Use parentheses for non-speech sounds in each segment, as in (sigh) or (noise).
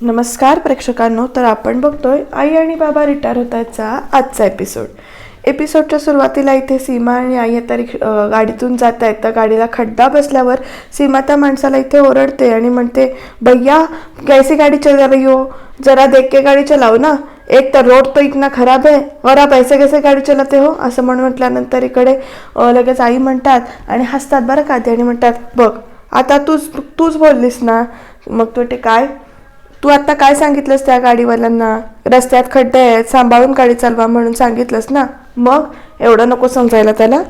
नमस्कार प्रेक्षकांनो तर आपण बघतोय आई आणि बाबा रिटायर होत आहेचा आजचा एपिसोड एपिसोडच्या सुरुवातीला इथे सीमा आणि आई आता रिक्ष गाडीतून जात आहेत. तर गाडीला खड्डा बसल्यावर सीमा त्या माणसाला इथे ओरडते आणि म्हणते भैया कैसी गाडी चला रही हो? जरा देख के गाडी चलाव ना. एक तर रोड तो इतना खराब आहे और आप ऐसे कैसे गाडी चलाते हो? असं म्हणून म्हटल्यानंतर इकडे लगेच आई म्हणतात आणि हसतात बरं का ते आणि म्हणतात बघ आता तूच तूच बोललीस ना. मग तो ते काय तू आता काय सांगितलंस त्या गाडीवाल्यांना? रस्त्यात खड्डे आहेत सांभाळून गाडी चालवा म्हणून सांगितलंस ना? मग? एवढं नको समजायला त्याला.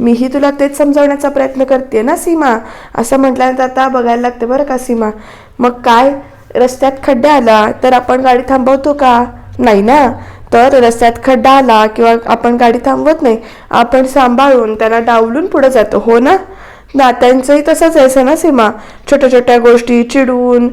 मीही तुला तेच समजावण्याचा प्रयत्न करते ना सीमा? असं म्हटल्यानंतर आता बघायला लागते बरं का सीमा. मग काय? रस्त्यात खड्डा आला तर आपण गाडी थांबवतो का? नाही ना? तर रस्त्यात खड्डा आला किंवा आपण गाडी थांबवत नाही आपण सांभाळून त्याला डावलून पुढे जातो हो ना? नात्यांचंही तसंच आहे ना सीमा. छोट्या छोट्या गोष्टी चिडून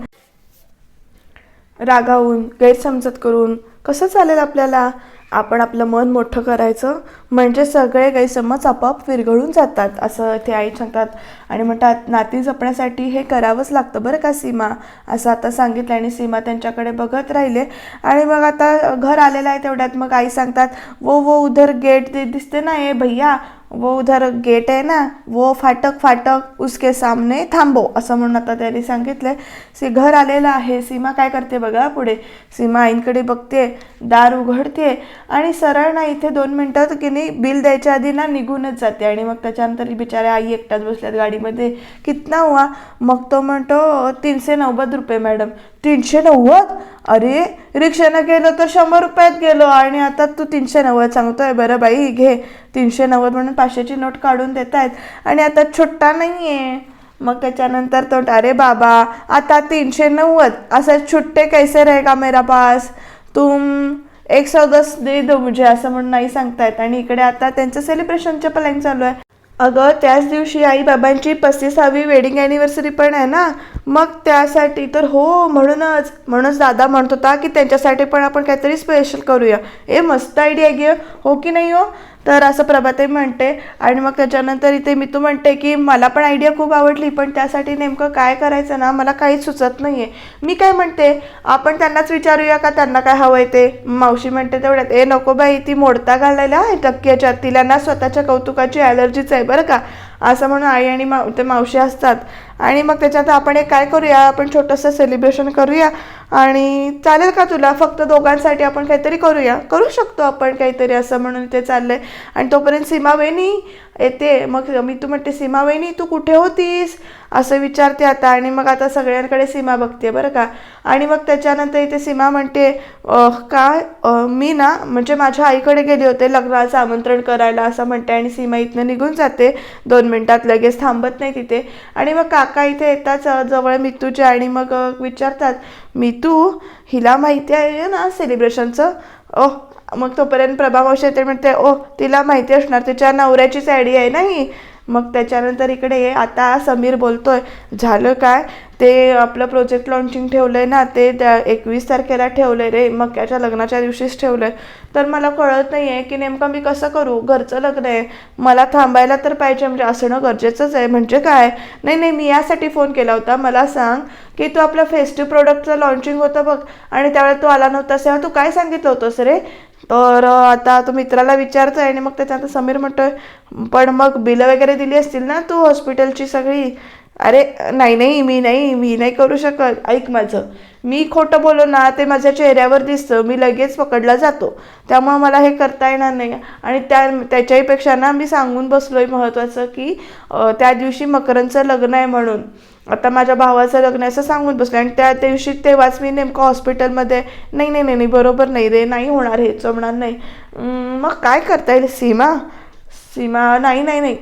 रागावून गैरसमजत करून कसं चालेल आपल्याला? आपण आपलं मन मोठं करायचं? म्हणजे सगळे गैरसमज आपोआप विरघळून जातात असं ते आई सांगतात. आणि म्हणतात नाती जपण्यासाठी हे करावंच लागतं बरं का सीमा? असं आता सांगितलं आणि सीमा त्यांच्याकडे बघत राहिले. आणि मग आता घर आलेलं आहे तेवढ्यात मग आई सांगतात वो वो उधर गेट दे दिसते ना ये भैया? वो उधर गेट आहे ना? वो फाटक फाटक उसके सामने थांबो असं म्हणून आता त्यांनी सांगितलं सी घर आलेलं आहे. सीमा काय करते बघा पुढे. सीमा आईंकडे बघते दार उघडते. आणि सरळ ना इथे दोन मिनटात की नाही बिल द्यायच्या आधी ना निघूनच जाते. आणि मग त्याच्यानंतर बिचाऱ्या आई एकटाच बसल्यात गाडीमध्ये. कितना हुआ? मग तो म्हणतो तीनशे नव्वद रुपये मॅडम. तीनशे नव्वद? अरे रिक्षानं गेलो तर शंभर रुपयात गेलो. आणि आता तू तीनशे नव्वद सांगतोय. बरं बाई घे. तीनशे नव्वद म्हणून पाचशेची नोट काढून देत आहेत आणि आता छोटा नाही आहे मग त्याच्यानंतर तो अरे बाबा आता तीनशे नव्वद. असं छुट्टे कैसे रहेगा मेरा पास? तुम एक सौदस दे दो मुझे असं म्हणून नाही सांगतायत. आणि इकडे आता त्यांचं सेलिब्रेशनचं प्लॅन चालू आहे. अगं त्याच दिवशी आई बाबांची पस्तीसावी वेडिंग ॲनिव्हर्सरी पण आहे ना? मग त्यासाठी तर हो म्हणूनच. म्हणूनच दादा म्हणत होता की त्यांच्यासाठी पण आपण काहीतरी स्पेशल करूया. ए मस्त आयडिया घे हो की नाही हो? तर असं प्रभाते म्हणते आणि मग त्याच्यानंतर इथे मी तू म्हणते की मला पण आयडिया खूप आवडली पण त्यासाठी नेमकं काय करायचं ना मला काहीच सुचत नाही आहे मी काय म्हणते आपण त्यांनाच विचारूया का त्यांना काय हवं आहे ते? मावशी म्हणते तेवढ्यात ए नको बाई ती मोडता घालायला आहे टक्क्याच्या तिला ना स्वतःच्या कौतुकाची ॲलर्जीच आहे बरं का. असं म्हणून आई आणि माव ते मावशी असतात आणि मग त्याच्यात आपण एक काय करूया आपण छोटंसं सेलिब्रेशन करूया. आणि चालेल का तुला? फक्त दोघांसाठी आपण काहीतरी करूया. करू शकतो आपण काहीतरी असं म्हणून ते आहे आणि तोपर्यंत सीमा येते. मग मी तू म्हणते सीमा तू कुठे होतीस? असं विचारते आता. आणि मग आता सगळ्यांकडे सीमा बघते बरं का. आणि मग त्याच्यानंतर इथे सीमा म्हणते काय मी ना म्हणजे माझ्या आईकडे गेले होते लग्नाचं आमंत्रण करायला असं म्हणते. आणि सीमा इथनं निघून जाते. दोन मिनटात लगेच थांबत नाही तिथे. आणि मग काका इथे येताच जवळ मितूचे आणि मग विचारतात मितू हिला माहिती आहे ना सेलिब्रेशनचं ओह मग तोपर्यंत प्रभा मावशी येते म्हणते ओ तिला माहिती असणार तिच्या नवऱ्याचीच आयडिया आहे ना ही? मग त्याच्यानंतर इकडे ये. आता समीर बोलतोय झालं काय? ते आपलं प्रोजेक्ट लॉन्चिंग ठेवलं आहे ना ते त्या एकवीस तारखेला ठेवलं आहे रे. मग त्याच्या लग्नाच्या दिवशीच ठेवलं आहे तर मला कळत नाही आहे की नेमकं मी कसं करू? घरचं लग्न आहे. मला थांबायला तर पाहिजे म्हणजे असणं गरजेचंच आहे. म्हणजे काय? नाही नाही मी यासाठी फोन केला होता. मला सांग की तू आपलं फेस्टिव्ह प्रोडक्टचं लॉन्चिंग होतं बघ. आणि त्यावेळेला तू आला नव्हतास तेव्हा तू काय सांगितलं होतंस रे? तर आता तो मित्राला विचारतोय आणि मग त्याच्यानंतर समीर म्हणतोय पण मग बिलं वगैरे दिली असतील ना तू हॉस्पिटलची सगळी? अरे नाही नाही मी नाही मी नाही करू शकत. ऐक माझं. मी खोटं बोलो ना ते माझ्या चेहऱ्यावर दिसतं. मी लगेच पकडला जातो. त्यामुळं मला हे करता येणार नाही. आणि त्या त्याच्याहीपेक्षा ना मी सांगून बसलो आहे महत्त्वाचं की त्या दिवशी मकरांचं लग्न आहे म्हणून. आता माझ्या भावाचं लग्न असं सांगून बसलं. आणि त्या दिवशी तेव्हाच मी नेमकं हॉस्पिटलमध्ये नाही नाही नाही नाही बरोबर नाही रे नाही होणार हे जमणार नाही. मग काय करता येईल? सीमा? सीमा नाही नाही नाही.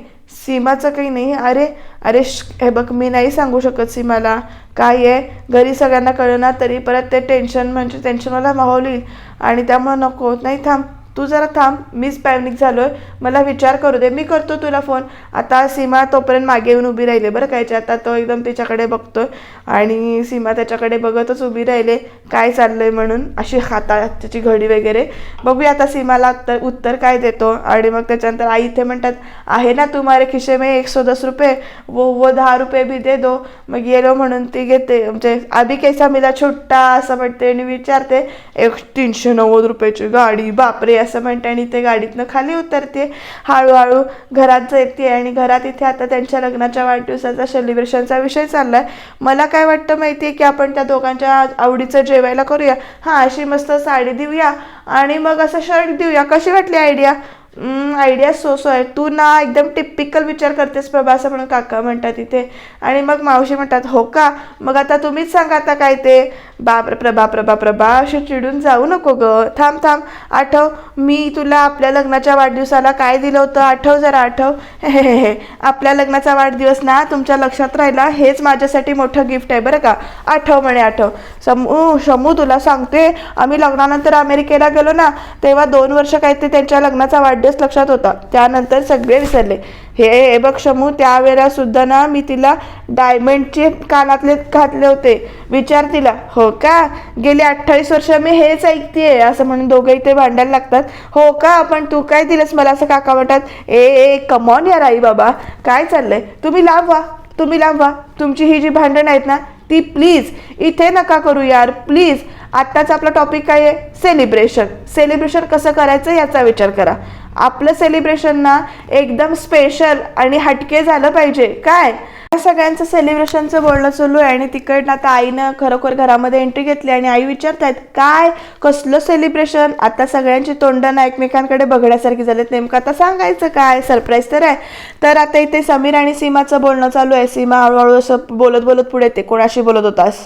सीमाचं काही नाही. अरे अरे श हे बघ मी नाही सांगू शकत सीमाला. काय आहे? घरी सगळ्यांना कळणार तरी परत ते टेन्शन म्हणजे टेन्शन मला माहोल येईल. आणि त्यामुळं नको नाही थांब. तू जरा थांब मीच पॅनिक झालो आहे मला विचार करू दे. मी करतो तुला फोन आता सीमा तोपर्यंत मागे येऊन उभी राहिली बरं काय आता तो एकदम तिच्याकडे बघतो आणि सीमा त्याच्याकडे बघतच उभी राहिले. काय चाललं आहे म्हणून? अशी हातात त्याची घडी वगैरे. बघूया आता सीमाला उत्तर उत्तर काय देतो. आणि मग त्याच्यानंतर आई इथे म्हणतात आहे ना तुम्हाला खिशे में एक सौ दस रुपये? वो वो दहा रुपये भी दे दो. मग गेलो म्हणून ती घेते. म्हणजे आधी कैसा मिला छोटा? असं म्हणते आणि विचारते. एक तीनशे नव्वद रुपयाची गाडी. बापरे असं म्हणते आणि ते गाडीतनं खाली उतरते. हळूहळू घरात येते आणि घरात इथे आता त्यांच्या लग्नाच्या वाढदिवसाचा सेलिब्रेशनचा विषय चाललाय. मला काय वाटतं माहिती आहे की आपण त्या दोघांच्या आवडीचं जेवायला करूया. हां अशी मस्त साडी देऊया आणि मग असं शर्ट देऊया. कशी वाटली आयडिया आयडिया सो सो आहे. तू ना एकदम टिपिकल विचार करतेस प्रभा असं म्हणून काका म्हणतात इथे. आणि मग मावशी म्हणतात हो का? मग आता तुम्हीच सांगा आता काय ते. बाप प्रभा प्रभा प्रभा अशी चिडून जाऊ नको ग. थांब थांब. आठव मी तुला आपल्या लग्नाच्या वाढदिवसाला काय दिलं होतं? आठव जरा आठव. हे हे हे आपल्या लग्नाचा वाढदिवस ना तुमच्या लक्षात राहिला? हेच माझ्यासाठी मोठं गिफ्ट आहे बरं का? आठव म्हणे आठव. समू शमू तुला सांगते. आम्ही लग्नानंतर अमेरिकेला गेलो ना तेव्हा दोन वर्ष काय ते त्यांच्या लग्नाचा वाढदिवस लक्षात होता. त्यानंतर सगळे विसरले. हे हे बघ शमू त्यावेळेला सुद्धा ना मी तिला डायमंडचे कानातले घातले होते. विचार तिला हो का? गेली अठ्ठावीस वर्ष मी हेच ऐकतेय. असं म्हणून दोघंही इथे भांडायला लागतात. हो का? पण तू काय दिलंस मला असं काका म्हणतात? ए ए कमॉन यार आई बाबा. काय चाललंय? तुम्ही लांब व्हा. तुम्ही लांब व्हा. तुमची ही जी भांडणं आहेत ना ती प्लीज इथे नका करू यार. प्लीज आत्ताचा आपला टॉपिक काय आहे? सेलिब्रेशन सेलिब्रेशन कसं करायचं याचा विचार करा. आपलं सेलिब्रेशन ना एकदम स्पेशल आणि हटके झालं पाहिजे. काय? सगळ्यांचं सेलिब्रेशनचं बोलणं चालू आहे आणि तिकडनं आता आईनं खरोखर घरामध्ये एंट्री घेतली आणि आई विचारतायत काय? कसलं सेलिब्रेशन आता सगळ्यांची तोंडं ना एकमेकांकडे बघण्यासारखी झालेत. नेमकं आता सांगायचं काय? सरप्राईज तर आहे. तर आता इथे समीर आणि सीमाचं बोलणं चालू आहे. सीमा हळूहळू असं बोलत बोलत पुढे येते. कोणाशी बोलत होतास?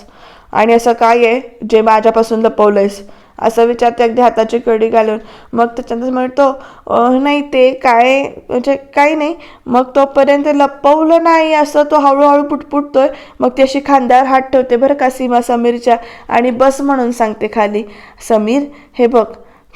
आणि असं काय आहे? जे माझ्यापासून लपवलंयस. असं विचारते अगदी हाताची कडी घालून. मग त्याच्यानंतर म्हणतो नाही ते काय म्हणजे काही नाही. मग तोपर्यंत लपवलं नाही असं तो हळूहळू पुटपुटतोय. मग ती अशी खांद्यावर हात ठेवते बरं का सीमा समीरच्या. आणि बस म्हणून सांगते खाली समीर हे बघ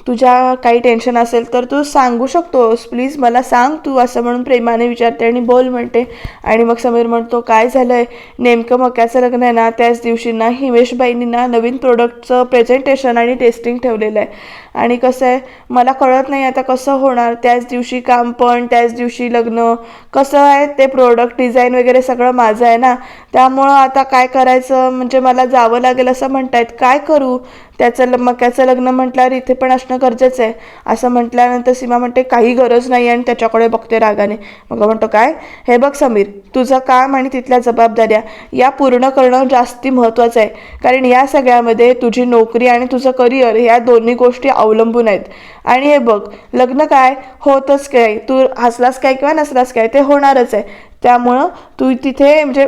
तुझ्या काही टेन्शन असेल तर तू सांगू शकतोस. प्लीज मला सांग तू असं म्हणून प्रेमाने विचारते आणि बोल म्हणते. आणि मग समीर म्हणतो काय झालंय? नेमकं मक्याचं लग्न आहे ना त्याच दिवशी ना हिमेशबाईंनी ना नवीन प्रोडक्टचं प्रेझेंटेशन आणि टेस्टिंग ठेवलेलं आहे. आणि कसं आहे? मला कळत नाही आता कसं होणार. त्याच दिवशी काम पण त्याच दिवशी लग्न. कसं आहे ते प्रोडक्ट डिझाईन वगैरे सगळं माझं आहे ना. त्यामुळं आता काय करायचं? म्हणजे मला जावं लागेल असं म्हणतायत. काय करू? त्याचं ल मक्याचं लग्न म्हटल्यावर इथे पण असणं गरजेचं आहे. असं म्हटल्यानंतर सीमा म्हणते काही गरज नाही आणि त्याच्याकडे बघते रागाने. मग म्हणतो काय? हे बघ समीर तुझं काम आणि तिथल्या जबाबदाऱ्या या पूर्ण करणं जास्ती महत्त्वाचं आहे. कारण या सगळ्यामध्ये तुझी नोकरी आणि तुझं करिअर ह्या दोन्ही गोष्टी अवलंबून आहेत. आणि हे बघ लग्न काय? होतच काय? तू हसलास काय किंवा नसलास काय? ते होणारच आहे. त्यामुळं तू तिथे म्हणजे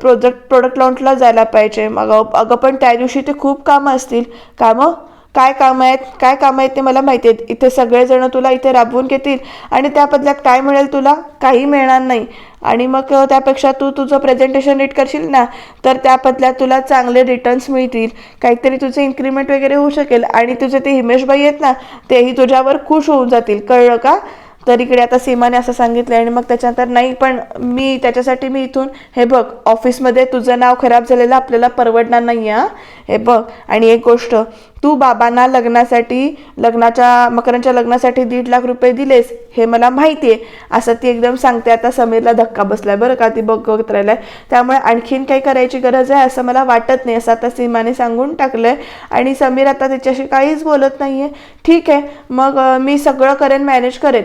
प्रोजेक्ट प्रोडक्ट लॉन्चला जायला पाहिजे. मग अगं पण त्या दिवशी ते खूप कामं असतील. कामं? काय कामं आहेत? काय कामं आहेत ते मला माहिती आहेत. इथे सगळेजण तुला इथे राबवून घेतील आणि त्या बदल्यात काय मिळेल तुला? काही मिळणार नाही. आणि मग त्यापेक्षा तू तुझं प्रेझेंटेशन नीट करशील ना तर त्या बदल्यात तुला चांगले रिटर्न्स मिळतील. काहीतरी तुझं इन्क्रीमेंट वगैरे होऊ शकेल. आणि तुझे ते हिमेशबाई आहेत ना तेही तुझ्यावर खुश होऊन जातील. कळलं का? तर इकडे आता सीमाने असं सांगितलं आणि मग त्याच्यानंतर नाही पण मी त्याच्यासाठी मी इथून हे बघ ऑफिसमध्ये तुझं नाव खराब झालेलं आपल्याला परवडणार नाही हे बघ. आणि एक गोष्ट तू बाबांना लग्नासाठी लग्नाच्या मकरांच्या लग्नासाठी दीड लाख रुपये दिलेस हे मला माहिती आहे असं ती एकदम सांगते. आता समीरला धक्का बसलाय बरं का ती बघत राहिलाय. त्यामुळे आणखीन काही करायची गरज आहे असं मला वाटत नाही असं आता सीमाने सांगून टाकलंय. आणि समीर आता त्याच्याशी काहीच बोलत नाहीये. ठीक आहे. मग मी सगळं करेन मॅनेज करेन.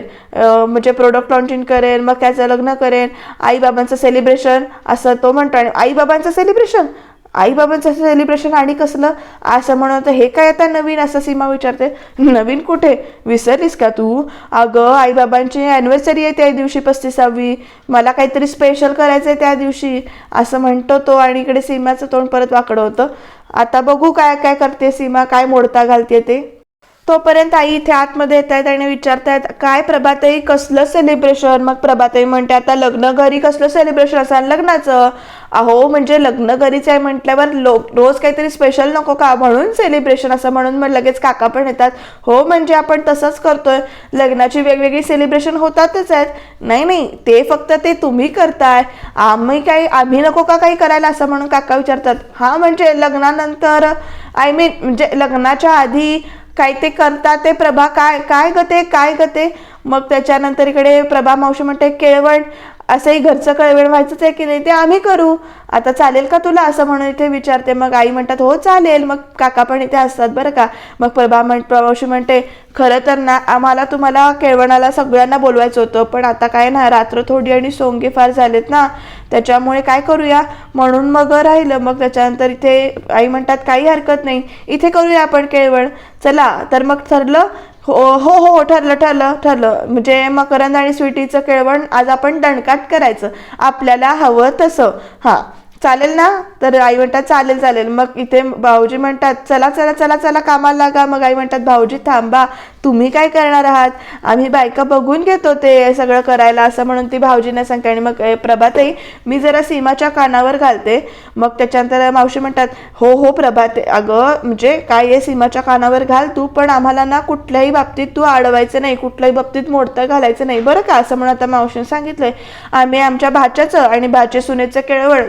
म्हणजे प्रोडक्ट लॉन्चिंग करेन मग त्याचं लग्न करेन. आईबाबांचं सेलिब्रेशन असं तो म्हणतो. आणि आईबाबांचं सेलिब्रेशन आईबाबांचं सेलिब्रेशन आणि कसलं? असं म्हणत हे काय आता नवीन असं सीमा विचारते? (laughs) नवीन कुठे? विसरलीस का तू? अगं आईबाबांची ॲनिव्हर्सरी आहे त्या दिवशी पस्तीसावी. मला काहीतरी स्पेशल करायचं आहे त्या दिवशी. असं म्हणतो तो आणि इकडे सीमाचं तोंड परत वाकडं होतं. आता बघू काय काय करते सीमा? काय मोडता घालते ते? तोपर्यंत आई इथे आतमध्ये येत आहेत आणि विचारतायत काय प्रभाताई कसलं सेलिब्रेशन मग प्रभाताई म्हणते आता लग्न घरी कसलं सेलिब्रेशन असाल लग्नाचं? अहो म्हणजे लग्न घरीच आहे म्हटल्यावर लो रोज काहीतरी स्पेशल नको का? म्हणून सेलिब्रेशन असं म्हणून मग लगेच काका पण येतात हो म्हणजे आपण तसंच करतोय. लग्नाची वेगवेगळी सेलिब्रेशन होतातच आहेत. नाही नाही ते फक्त ते तुम्ही करताय. आम्ही काही आम्ही नको का काही करायला? असं म्हणून काका विचारतात. हा म्हणजे लग्नानंतर आय मीन म्हणजे लग्नाच्या आधी काय ते करता ते प्रभा काय काय गते काय गते मग त्याच्यानंतर इकडे प्रभा मावशी म्हणते केळवण असंही घरचं कळवण व्हायचंच आहे की नाही ते आम्ही करू. आता चालेल का तुला असं म्हणून इथे विचारते. मग आई म्हणतात हो चालेल. मग काका पण इथे असतात बरं का. मग प्रभा म्हण प्रभावशी म्हणते खरं तर ना आम्हाला तुम्हाला केळवणाला सगळ्यांना बोलवायचं होतं पण आता काय ना रात्र थोडी आणि सोंगे फार झालेत ना. त्याच्यामुळे काय करूया? म्हणून मग राहिलं. मग त्याच्यानंतर इथे आई म्हणतात काही हरकत नाही. इथे करूया आपण केळवण. चला. तर मग ठरलं हो, हो हो हो ठरलं ठरलं ठरलं. म्हणजे मकरंद आणि स्वीटीचं केळवण आज आपण दणकात करायचं. आपल्याला हवं तसं. हां. चालेल ना? तर आई म्हणतात चालेल चालेल. मग इथे भाऊजी म्हणतात चला चला चला चला कामाला लागा. मग आई म्हणतात भाऊजी थांबा. तुम्ही काय करणार आहात? आम्ही बायका बघून घेतो ते सगळं करायला असं म्हणून ती भाऊजींना सांगते. आणि मग प्रभाताई मी जरा सीमाच्या कानावर घालते. मग त्याच्यानंतर मावशी म्हणतात हो हो प्रभाते अगं म्हणजे काय आहे? सीमाच्या कानावर घाल तू पण आम्हाला ना कुठल्याही बाबतीत तू अडवायचं नाही कुठल्याही बाबतीत मोडतं घालायचं नाही बरं का? असं म्हणून आता मावशीने सांगितलंय. आम्ही आमच्या भाच्याचं आणि भाचे सुनेचं केळवळ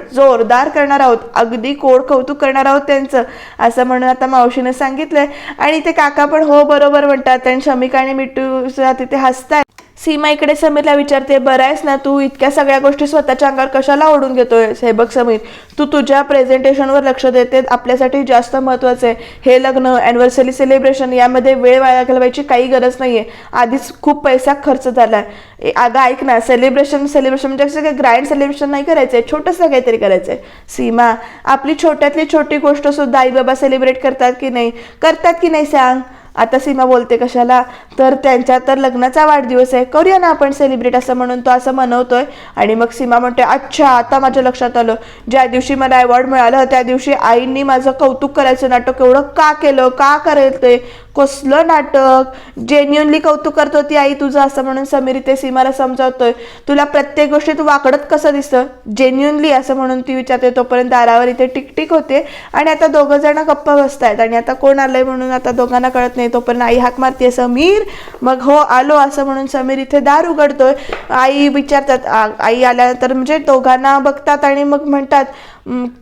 जोरदार करणार आहोत अगदी कोड कौतुक करणार आहोत त्यांचं असं म्हणून आता मावशीने सांगितलंय. आणि ते काका पण हो बरोबर म्हणतात आणि शमिका आणि मिट्टू सुद्धा तिथे हसताय सीमा इकडे समीरला विचारते बरं आहेस ना तू? इतक्या सगळ्या गोष्टी स्वतःच्या अंगावर कशाला ओढून घेतोय? हे बघ समीर तू तुझ्या प्रेझेंटेशनवर लक्ष देते आपल्यासाठी जास्त महत्त्वाचं आहे. हे लग्न अॅनिव्हर्सरी सेलिब्रेशन यामध्ये वेळ वाया घालवायची काही गरज नाही आहे आधीच खूप पैसा खर्च झाला आहे अगं ऐक ना सेलिब्रेशन सेलिब्रेशन म्हणजे कसं काही ग्रँड सेलिब्रेशन नाही करायचं आहे छोटंसं काहीतरी करायचं आहे सीमा आपली छोट्यातली छोटी गोष्ट सुद्धा आई बाबा सेलिब्रेट करतात की नाही? करतात की नाही सांग? आता सीमा बोलते कशाला? तर त्यांच्या तर लग्नाचा वाढदिवस आहे. करूया ना आपण सेलिब्रेट असं म्हणून तो असं मनवतोय. आणि मग सीमा म्हणते अच्छा आता माझ्या लक्षात आलं. ज्या दिवशी मला अवॉर्ड मिळालं त्या दिवशी आईंनी माझं कौतुक करायचं नाटक एवढं का केलं? का करायचं ते कसलं नाटक? जेन्युनली कौतुक करतो ती आई तुझं असं म्हणून समीर इथे सीमाला समजावतोय. तुला प्रत्येक गोष्टीत वाकडत कसं दिसतं? जेन्युनली असं म्हणून ती विचारते. तोपर्यंत दारावर इथे टिकटिक होते. आणि आता दोघं जण गप्प बसतायत. आणि आता कोण आलंय म्हणून आता दोघांना कळत नाही. तोपर्यंत आई हाक मारते समीर. मग हो आलो असं म्हणून समीर इथे दार उघडतोय. आई विचारतात आई आल्यानंतर म्हणजे दोघांना बघतात आणि मग म्हणतात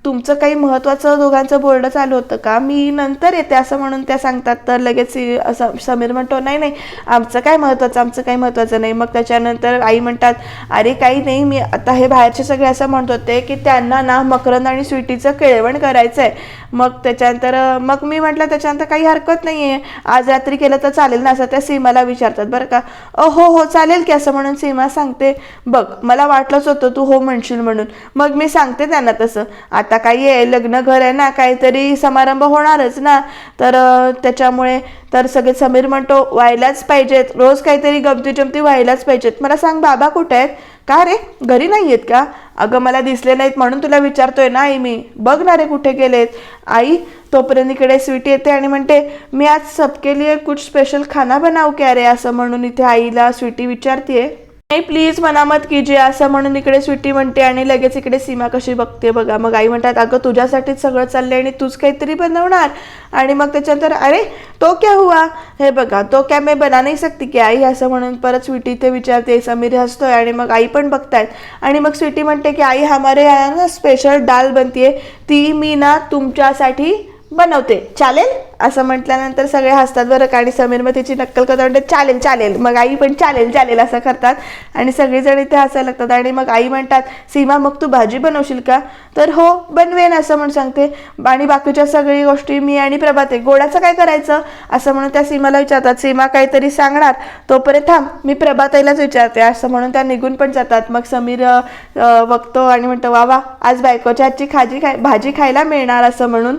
तुमचं काही महत्त्वाचं दोघांचं बोलणं चालू होतं का? मी नंतर येते असं म्हणून त्या सांगतात तर लगेच सी- असं समीर म्हणतो नाही नाही आमचं काय महत्त्वाचं आमचं काही महत्त्वाचं नाही. मग त्याच्यानंतर आई म्हणतात अरे काही नाही मी आता हे बाहेरचे सगळे असं म्हणत होते की त्यांना ना मकरंद आणि स्वीटीचं केळवण करायचं आहे मग त्याच्यानंतर मग मी म्हटलं त्याच्यानंतर काही हरकत नाही आहे आज रात्री केलं तर चालेल ना? असं त्या सीमाला विचारतात बरं का. अ हो हो चालेल की असं म्हणून सीमा सांगते बघ मला वाटलंच होतं तू हो म्हणशील म्हणून. मग मी सांगते त्यांना तसं. आता काही आहे लग्न घर आहे ना काहीतरी समारंभ होणारच ना. तर त्याच्यामुळे तर सगळे समीर म्हणतो व्हायलाच पाहिजेत. रोज काहीतरी गमती जमती व्हायलाच पाहिजेत. मला सांग बाबा कुठे आहेत? का रे? घरी नाही आहेत का? अगं मला दिसले नाहीत म्हणून तुला विचारतोय ना आई मी. बघ ना रे कुठे गेलेत. आई तोपर्यंत इकडे स्वीटी येते आणि म्हणते मी आज सबके लिए कुछ स्पेशल खाना बनाव क्या रे? असं म्हणून इथे आईला स्वीटी विचारतीये. नाही प्लीज मनामत कीजिए असं म्हणून इकडे स्वीटी म्हणते आणि लगेच इकडे सीमा कशी बघते बघा. मग आई म्हणतात अगं तुझ्यासाठीच सगळं चाललंय आणि तूच काहीतरी बनवणार. आणि मग त्याच्यानंतर अरे तो क्या हुआ? हे बघा तो क्या मी बना नाही सकती की आई? असं म्हणून परत स्वीटी ते विचारते समीर हसतोय? आणि मग आई पण बघतायत. आणि मग स्वीटी म्हणते की आई हमारे ना स्पेशल डाल बनतीये. ती मी ना तुमच्यासाठी बनवते. चालेल? असं म्हटल्यानंतर सगळे हसतात बरं का आणि समीर मग तिची नक्कल करतात म्हणते चालेल चालेल. मग आई पण चालेल चालेल असं करतात. आणि सगळेजण इथे हसायला लागतात आणि मग आई म्हणतात सीमा मग तू भाजी बनवशील का? तर हो बनवेन असं म्हणून सांगते. आणि बाकीच्या सगळी गोष्टी मी आणि प्रभाते गोडाचं काय करायचं? असं म्हणून त्या सीमाला विचारतात. सीमा काहीतरी सांगणार? तोपर्यंत थांब मी प्रभाताईलाच विचारते. असं म्हणून त्या निघून पण जातात. मग समीर बघतो आणि म्हणतो वा वा आज बायकोच्या आजची खाजी खाय भाजी खायला मिळणार असं म्हणून.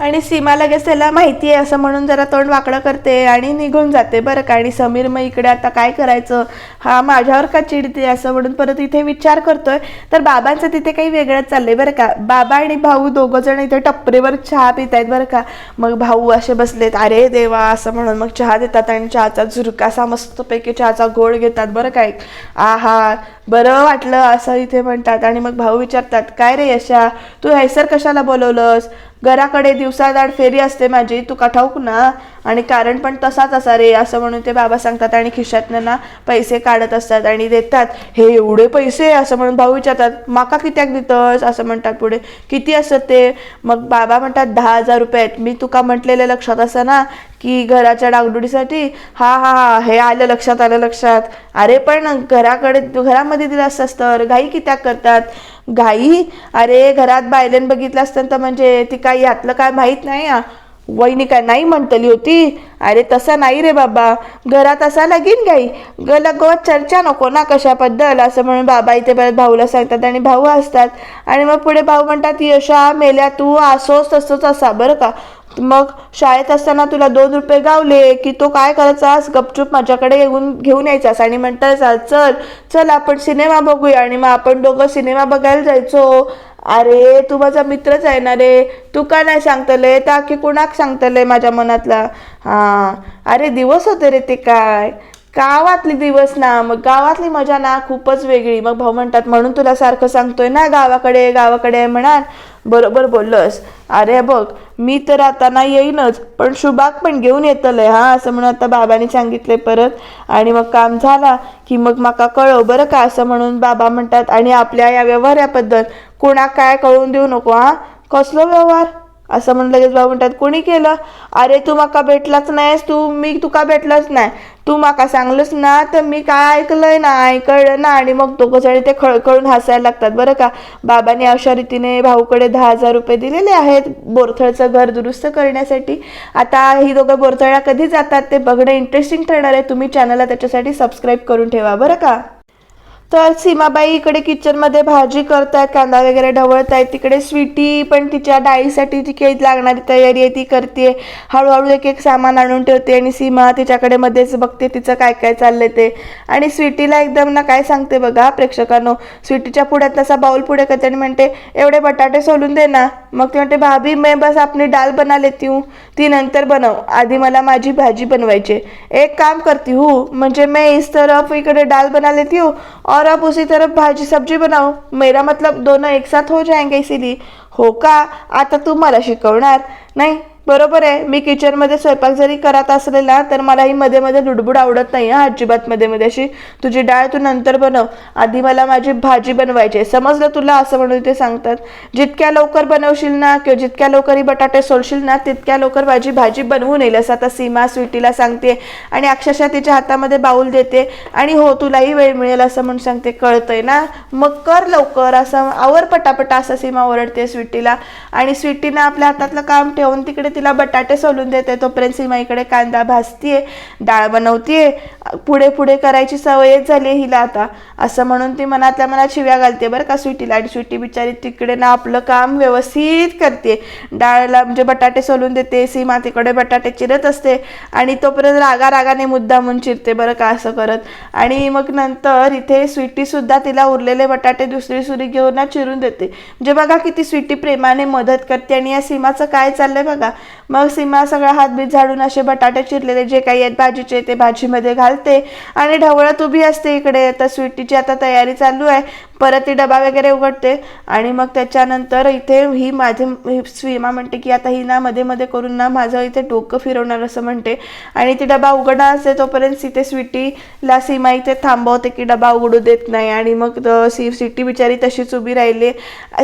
आणि सीमा लगेच त्याला माहिती आहे असं म्हणून जरा तोंड वाकडं करते आणि निघून जाते बरं का. आणि समीर मग इकडे आता काय करायचं? हा माझ्यावर का चिडते असं म्हणून परत इथे विचार करतोय. तर बाबांचं तिथे काही वेगळंच चाललंय बरं का. बाबा आणि भाऊ दोघं जण इथे टपरीवर चहा पित आहेत बरं का. मग भाऊ असे बसलेत अरे देवा असं म्हणून मग चहा देतात आणि चहाचा झुरका असा मस्तपैकी चहाचा गोळ घेतात बरं काय आहा बरं वाटलं असं इथे म्हणतात. आणि मग भाऊ विचारतात काय रे यशा तू हैसर कशाला बोलवलंस? घराकडे दिवसादाड फेरी असते माझी तुका ठाऊक ना. आणि कारण पण तसाच असा रे असं म्हणून ते बाबा सांगतात आणि खिशातनं ना पैसे काढत असतात आणि देतात. हे एवढे पैसे असं म्हणून भाऊ विचारतात माका कित्याक देतस असं म्हणतात पुढे. किती असत ते? मग बाबा म्हणतात दहा हजार रुपये आहेत. मी तुका म्हटलेलं लक्षात असं ना की घराच्या डागडुडीसाठी हा हा हा हे आलं लक्षात आलं लक्षात. अरे पण घराकडे घरामध्ये दिलं असतास तर घाई कित्याक करतात? घाई? अरे घरात बायलेन बघितलं असतं तर म्हणजे ती काही यातलं काय माहीत नाही हा. वहिनी काय नाही म्हणतली होती? अरे तसा नाही रे बाबा. घरात असा लगीन गाई ग लगवत चर्चा नको ना कशाबद्दल? असं म्हणून बाबा इथे परत भाऊला सांगतात आणि भाऊ असतात आणि मग पुढे भाऊ म्हणतात यशा मेल्या तू असोस तसंच असा. बरं का? मग शाळेत असताना तुला दोन रुपये गावले की तो काय करायचास गपचूप माझ्याकडे येऊन घेऊन यायचास आणि म्हणतायचा चल चल आपण सिनेमा बघूया. आणि मग आपण दोघं सिनेमा बघायला जायचो. अरे तू माझा मित्रच आहे ना रे. तू का नाही सांगतले ता की कुणाक सांगतले माझ्या मनातला? हां. अरे दिवस होते रे ते काय? गावातली दिवस ना मग गावातली मजा ना खूपच वेगळी. मग भाऊ म्हणतात म्हणून तुला सारखं सांगतोय ना गावाकडे गावाकडे म्हणाल. बरोबर बोललंस. अरे बघ मी तर आता ना येईनच पण शुभाग पण घेऊन येतलंय. हा असं म्हणून आता बाबांनी सांगितले परत. आणि मग काम झाला की मग माका कळव बरं का असं म्हणून बाबा म्हणतात. आणि आपल्या या व्यवहाराबद्दल कोणाक काय कळवून देऊ नको हा? कसलो व्यवहार? असं म्हणलं लगेच बाबा म्हणतात कोणी केलं? अरे तू माका भेटलाच नाहीस तू मी तुका भेटलाच नाही. तू माका सांगलंस ना तर मी काय ऐकलंय ना ऐकलं ना आणि मग दोघं जण ते खळखळून हसायला लागतात. बरं का? बाबांनी अशा रीतीने भाऊकडे दहा हजार रुपये दिलेले आहेत बोरथळचं घर दुरुस्त करण्यासाठी. आता ही दोघं बोरथळा कधी जातात ते बघणं इंटरेस्टिंग ठरणार आहे. तुम्ही चॅनलला त्याच्यासाठी सबस्क्राईब करून ठेवा. बरं का? तर सीमाबाई इकडे किचनमध्ये भाजी करतायत कांदा वगैरे ढवळत आहेत तिकडे स्वीटी पण तिच्या डाळीसाठी जी काही लागणारी तयारी आहे ती करते. हळूहळू एक एक सामान आणून ठेवते आणि सीमा तिच्याकडे मध्येच बघते तिचं काय काय चाललंय ते. आणि स्वीटीला एकदम ना काय सांगते बघा प्रेक्षकांनो स्वीटीच्या पुढ्यात तसा बाऊल पुढे करते आणि म्हणते एवढे बटाटे सोलून दे ना. मग ते म्हणते भाभी मी बस आपली डाल बना लेती हूँ. ती नंतर बनव. आधी मला माझी भाजी बनवायची एक काम करती हूँ म्हणजे मैं इस तरफ इकडे डाल बना लेती हूँ और आप उसी तरफ भाजी सब्जी बनाओ। मेरा मतलब दोनों एक साथ हो जाएंगे इसीलिए। हो का? आता तू मला शिकवणार। नाही बरोबर आहे. मी किचनमध्ये स्वयंपाक जरी करत असलेला तर मला ही मध्ये मध्ये लुडबुड आवडत नाही हा अजिबात मध्ये मध्ये. अशी तुझी डाळ तू नंतर बनव. आधी मला माझी भाजी बनवायची आहे. समजलं तुला असं म्हणून ते सांगतात. जितक्या लवकर बनवशील ना किंवा जितक्या लवकर ही बटाटे सोलशील ना तितक्या लवकर माझी भाजी बनवून येईल असं आता सीमा स्वीटीला सांगते आणि अक्षरशः तिच्या हातामध्ये बाऊल देते आणि हो तुलाही वेळ मिळेल असं म्हणून सांगते. कळतंय ना? मग कर लवकर असं. आवर पटापटा असं सीमा ओरडते स्वीटीला. आणि स्वीटीनं आपल्या हातातलं काम ठेवून तिकडे तिला बटाटे सोलून देते. तोपर्यंत सीमा इकडे कांदा भाजतीये डाळ बनवतीये. पुढे पुढे करायची सवयच झाली हिला आता. असं म्हणून ती मनातल्या मनात शिव्या घालते बरं का स्वीटीला. आणि स्वीटी बिचारी तिकडे ना आपलं काम व्यवस्थित करते डाळला म्हणजे बटाटे सोलून देते सीमा तिकडे बटाटे चिरत असते. आणि तोपर्यंत रागा रागाने मुद्दामून चिरते बरं का असं करत. आणि मग नंतर इथे स्वीटीसुद्धा तिला उरलेले बटाटे दुसरी सुरी घेऊन ना चिरून देते. म्हणजे बघा किती स्वीटी प्रेमाने मदत करते. आणि या सीमाचं काय चाललंय बघा. मग सीमा सगळा हातबीत झाडून असे बटाटे चिरलेले जे काही आहेत भाजीचे ते भाजीमध्ये घालते. आणि ढवळत उभी असते इकडे. तर स्वीटीची आता तयारी चालू आहे. परत ती डबा वगैरे उघडते आणि मग त्याच्यानंतर इथे ही माझे ही म्हणते की आता ही ना मध्ये मध्ये करून ना माझं इथे डोकं फिरवणार असं म्हणते. आणि ती डबा उघडणार असते तोपर्यंत तिथे स्वीटीला सीमा इथे थांबवते की डबा उघडू देत नाही आणि मग सी सिटी बिचारी तशीच उभी राहिली.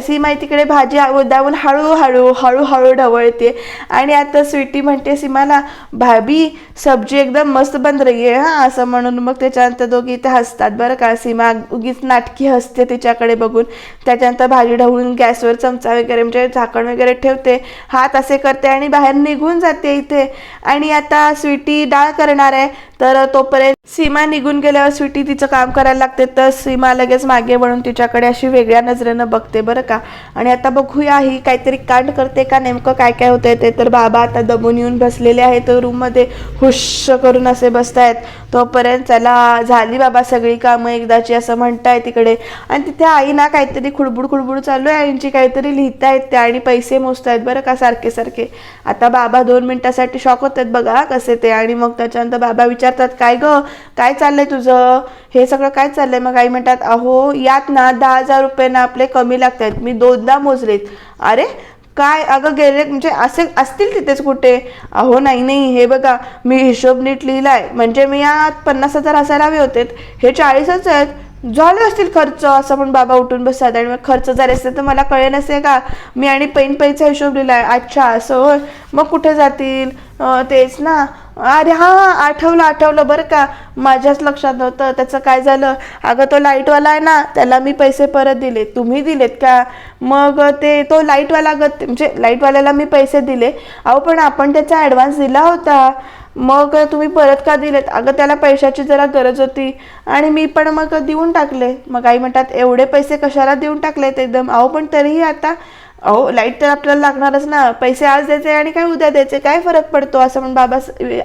सीमा तिकडे भाजी दावून हळूहळू हळूहळू ढवळते. आणि आता स्वीटी म्हणते सीमाला भाभी सब्जी एकदम मस्त बन रही आहे हां असं म्हणून मग त्याच्यानंतर दोघी इथे हसतात. बरं का सीमा उगीच नाटकी हसते. तिच्याकडे बघून. त्याच्यानंतर भाजी ढवळून गॅसवर चमचा वगैरे म्हणजे झाकण वगैरे ठेवते. हात असे करते आणि बाहेर निघून जाते इथे. आणि आता स्वीटी डाळ करणार आहे. तर तोपर्यंत सीमा निघून गेल्यावर स्वीटी तिचं काम करायला लागते. तर सीमा लगेच मागे वळून तिच्याकडे अशी वेगळ्या नजरेनं बघते बरं का. आणि आता बघूया ही काहीतरी कांड करते का नेमकं काय काय होतंय ते. तर बाबा आता दमून येऊन बसलेले आहेत. रूममध्ये हुश करून असे बसतायत. तोपर्यंत चला झाली बाबा सगळी कामं एकदाची असं म्हणताय तिकडे. आणि तिथे आई ना काहीतरी खुडबुड खुडबुड चालू आहे आईंची काहीतरी लिहितायत त्या आणि पैसे मोजतायत बरं का सारखे सारखे. आता बाबा दोन मिनिटासाठी शॉक होतात बघा कसे ते आणि मग त्याच्यानंतर बाबा विचारतात काय ग? काय चाललंय तुझं? हे सगळं काय चाललंय? मग आई म्हणतात अहो यात ना दहा हजार रुपये ना आपले कमी लागतात मी दोनदा मोजलेत. अरे काय? अगं गेले म्हणजे असे असतील तिथेच कुठे? अहो नाही नाही. हे बघा मी हिशोब नीट लिहिलाय. म्हणजे मी यात पन्नास हजार असायला हवे होते हे चाळीसच आहेत. झाले असतील खर्च? असं पण बाबा उठून बसतात आणि मग खर्च झाले असते तर मला कळे नसे का? मी आणि पैन पैचा हिशोब लिहिलाय अच्छा असं होय. मग कुठे जातील? तेच ना. अरे हां हां आठवलं आठवलं बरं का. माझ्याच लक्षात नव्हतं. त्याचं काय झालं? अगं तो लाईटवाला आहे ना त्याला मी पैसे परत दिले. तुम्ही दिलेत का? मग ते तो लाईटवाला गत म्हणजे लाईटवाल्याला मी पैसे दिले. अहो पण आपण त्याचा ॲडव्हान्स दिला होता. मग तुम्ही परत का दिलेत? अगं त्याला पैशाची जरा गरज होती. आणि मी पण मग देऊन टाकले. मग आई म्हणतात एवढे पैसे कशाला देऊन टाकलेत एकदम? अहो पण तरीही आता अहो लाइट तर आपल्याला लागणारच ना. पैसे आज द्यायचे आणि काय उद्या द्यायचे? काय फरक पडतो? असं म्हणून बाबा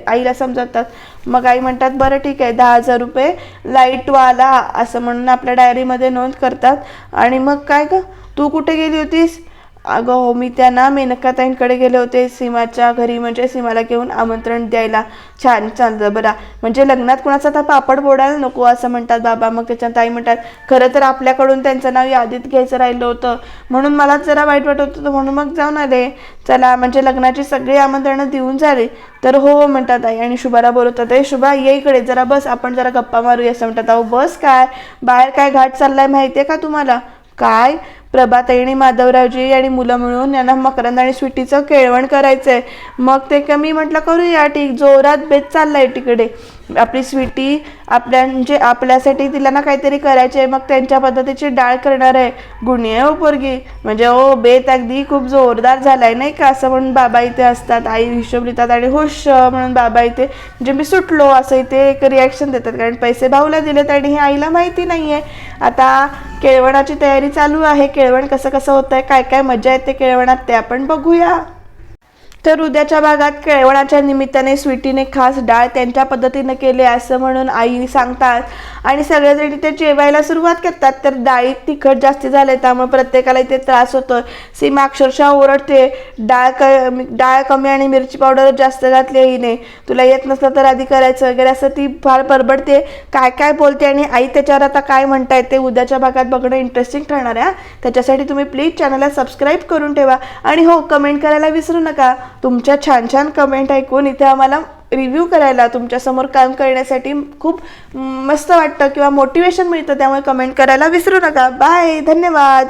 आईला समजवतात. मग आई म्हणतात बरं ठीक आहे. दहा हजार रुपये लाईटवाला असं म्हणून आपल्या डायरीमध्ये नोंद करतात. आणि मग काय गं? तू कुठे गेली होतीस? अगं हो मी त्या ना मेनकाताईंकडे गेले होते. सीमाच्या घरी म्हणजे सीमाला घेऊन आमंत्रण द्यायला. छान चाललं बरा म्हणजे लग्नात कुणाचा आता पापड बोडायला नको असं म्हणतात बाबा. मग त्याच्यात ताई म्हणतात खरं तर आपल्याकडून त्यांचं नाव यादीत घ्यायचं राहिलं होतं. म्हणून मला जरा वाईट वाटत होतं म्हणून मग जाऊन आले. चला म्हणजे लग्नाची सगळी आमंत्रणं देऊन झाली. तर हो हो म्हणतात आई. आणि शुभाला बोलवतात ए शुभा ये इकडे. जरा बस. आपण जरा गप्पा मारूया. असं म्हणतात अहो बस काय? बाहेर काय घाट चाललाय माहिती आहे का तुम्हाला? काय? प्रभाताई आणि माधवरावजी आणि मुलं मिळून यांना मकरंद आणि स्वीटीचं केळवण करायचंय. मग ते का मी म्हटलं करूया ठीक. जोरात बेत चाललाय तिकडे. आपली स्वीटी आपल्या म्हणजे आपल्यासाठी तिला ना काहीतरी करायचे आहे. मग त्यांच्या पद्धतीची डाळ करणार आहे. गुणी आहे हो पोरगी. म्हणजे ओ बेत अगदी खूप जोरदार झाला आहे नाही का? असं म्हणून बाबा इथे असतात. आई हिशोब लिहितात आणि हुश म्हणून बाबा इथे म्हणजे मी सुटलो असं इथे एक रिॲक्शन देतात. कारण पैसे भाऊला दिलेत आणि हे आईला माहिती नाही आहे आता केळवणाची तयारी चालू आहे. केळवण कसं कसं होतं आहे काय काय मजा येते केळवणात? ते आपण बघूया. तर उद्याच्या भागात केळवणाच्या निमित्ताने स्वीटीने खास डाळ त्यांच्या पद्धतीने केले असं म्हणून आई सांगतात. आणि सगळेजण इथे जेवायला सुरुवात करतात तर डाळीत तिखट जास्ती झाले त्यामुळे प्रत्येकाला इथे त्रास होतो सीमा अक्षरशः ओरडते डाळ क डाळ कमी आणि मिरची पावडर जास्त घातली आहे हिने. तुला येत नसलं तर आधी करायचं वगैरे असं ती फार परबडते काय काय बोलते आणि आई त्याच्यावर आता काय म्हणताय ते उद्याच्या भागात बघणं इंटरेस्टिंग ठरणार आहे त्याच्यासाठी तुम्ही प्लीज चॅनलला सबस्क्राईब करून ठेवा. आणि हो कमेंट करायला विसरू नका. तुमच्या छान छान कमेंट ऐकून इथे आम्हाला रिव्ह्यू करायला तुमच्यासमोर काम करण्यासाठी खूप मस्त वाटतं किंवा मोटिवेशन मिळतं त्यामुळे कमेंट करायला विसरू नका. बाय धन्यवाद.